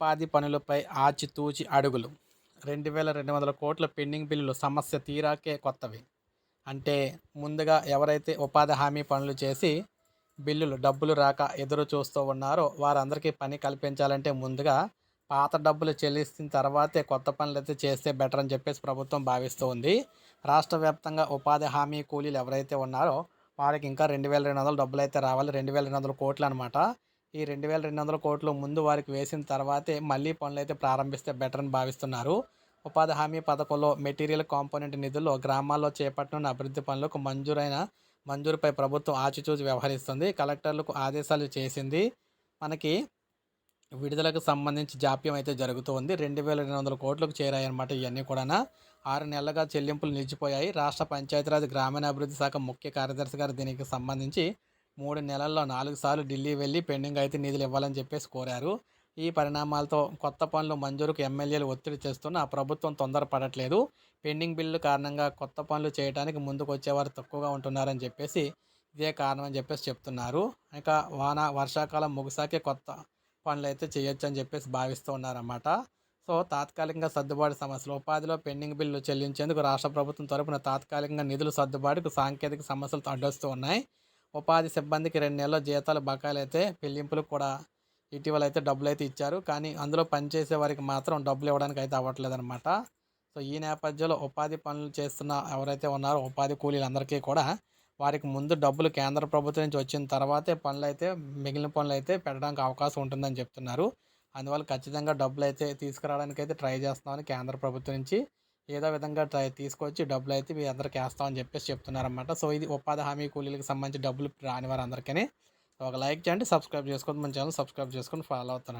ఉపాధి పనులపై ఆచితూచి అడుగులు. రెండు వేల రెండు వందల కోట్ల పెండింగ్ బిల్లులు సమస్య తీరాకే కొత్తవి. అంటే ముందుగా ఎవరైతే ఉపాధి హామీ పనులు చేసి బిల్లులు డబ్బులు రాక ఎదురు చూస్తూ ఉన్నారో వారందరికీ పని కల్పించాలంటే ముందుగా పాత డబ్బులు చెల్లించిన తర్వాతే కొత్త పనులు అయితే చేస్తే బెటర్ అని చెప్పేసి ప్రభుత్వం భావిస్తూ ఉంది. రాష్ట్ర వ్యాప్తంగా ఉపాధి హామీ కూలీలు ఎవరైతే ఉన్నారో వారికి ఇంకా రెండు వేల రెండు వందల డబ్బులు అయితే రావాలి. రెండు వేల రెండు వందల కోట్లు అనమాట ఈ రెండు వేల రెండు వందల కోట్లు ముందు వారికి వేసిన తర్వాతే మళ్ళీ పనులు అయితే ప్రారంభిస్తే బెటర్ అని భావిస్తున్నారు. ఉపాధి హామీ పథకంలో మెటీరియల్ కాంపోనెంట్ నిధుల్లో గ్రామాల్లో చేపట్టనున్న అభివృద్ధి పనులకు మంజూరైన మంజూరుపై ప్రభుత్వం ఆచితూచి వ్యవహరిస్తుంది. కలెక్టర్లకు ఆదేశాలు చేసింది. మనకి విడుదలకు సంబంధించి జాప్యం అయితే జరుగుతూ ఉంది రెండు వేల రెండు వందల కోట్లకు చేరాయన్నమాట ఇవన్నీ కూడా ఆరు నెలలుగా చెల్లింపులు నిలిచిపోయాయి. రాష్ట్ర పంచాయతీరాజ్ గ్రామీణాభివృద్ధి శాఖ ముఖ్య కార్యదర్శి గారు దీనికి సంబంధించి మూడు నెలల్లో నాలుగు సార్లు ఢిల్లీ వెళ్ళి పెండింగ్ అయితే నిధులు ఇవ్వాలని చెప్పేసి కోరారు. ఈ పరిణామాలతో కొత్త పనులు మంజూరుకు ఎమ్మెల్యేలు ఒత్తిడి చేస్తున్న ప్రభుత్వం తొందరపడట్లేదు. పెండింగ్ బిల్లు కారణంగా కొత్త పనులు చేయడానికి ముందుకు వచ్చేవారు తక్కువగా ఉంటున్నారని చెప్పేసి ఇదే కారణం అని చెప్పేసి చెప్తున్నారు. ఇంకా వాన వర్షాకాలం ముగిసాకే కొత్త పనులు అయితే చేయొచ్చు అని చెప్పేసి భావిస్తూ ఉన్నారన్నమాట. సో తాత్కాలికంగా సర్దుబాటు సమస్యలు ఉపాధిలో పెండింగ్ బిల్లు చెల్లించేందుకు రాష్ట్ర ప్రభుత్వం తరపున తాత్కాలికంగా నిధులు సర్దుబాటుకు సాంకేతిక సమస్యలు అడ్డొస్తూ ఉన్నాయి. ఉపాధి సిబ్బందికి రెండు నెలల జీతాలు బకాయిలు అయితే చెల్లింపులు కూడా ఇటీవల అయితే డబ్బులు అయితే ఇచ్చారు. కానీ అందులో పనిచేసే వారికి మాత్రం డబ్బులు ఇవ్వడానికి అయితే అవ్వట్లేదు అనమాట సో ఈ నేపథ్యంలో ఉపాధి పనులు చేస్తున్న ఎవరైతే ఉన్నారో ఉపాధి కూలీలందరికీ కూడా వారికి ముందు డబ్బులు కేంద్ర ప్రభుత్వం నుంచి వచ్చిన తర్వాతే పనులు అయితే మిగిలిన పనులు అయితే పెట్టడానికి అవకాశం ఉంటుందని చెప్తున్నారు. అందువల్ల ఖచ్చితంగా డబ్బులు అయితే తీసుకురావడానికి అయితే ట్రై చేస్తామని కేంద్ర ప్రభుత్వం నుంచి ఏదో విధంగా ట్రై తీసుకొచ్చి డబ్బులు అయితే మీ అందరికీ వేస్తామని చెప్పేసి చెప్తున్నారన్నమాట. సో ఇది ఉపాధి హామీ కూలీలకు సంబంధించి డబ్బులు రాని వారందరికీ ఒక లైక్ చేయండి సబ్స్క్రైబ్ చేసుకోండి మన ఛానల్ సబ్స్క్రైబ్ చేసుకొని ఫాలో అవుతాను